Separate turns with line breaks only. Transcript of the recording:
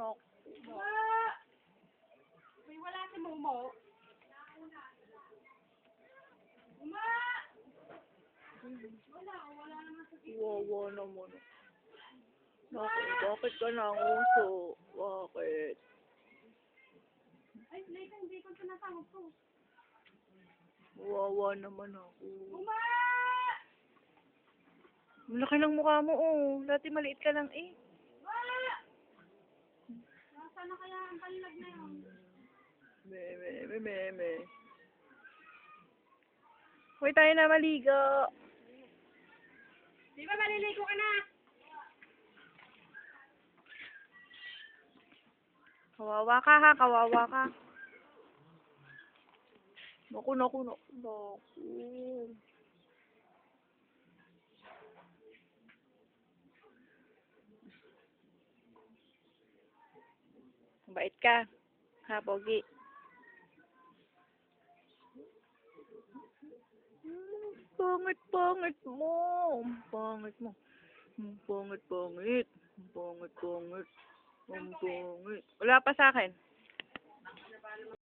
naku.
May wala si Momo. Uma! Wala, wala naman sa
Wawa naman. Naku, bakit ka nanguso? Bakit?
Ay, Leka, hindi ko tinatawag to.
Wawa naman ako.
Uma!
Ang laki ng mukha mo, oh. Dati maliit ka lang, eh.
Wala! Na ang palag na yun?
Me, me, me, me, me. Huwag tayo na maligo.
Di ba maliligo ka na?
Kawawa ka, ha? Kawawa ka. Naku, naku, naku, naku. Bait ka. Ha, Pogi? Pangit, pangit mo. Ang Pangit mo. Ang Pangit, pangit. Ang Pangit, pangit. Ang pangit. Wala pa sa akin.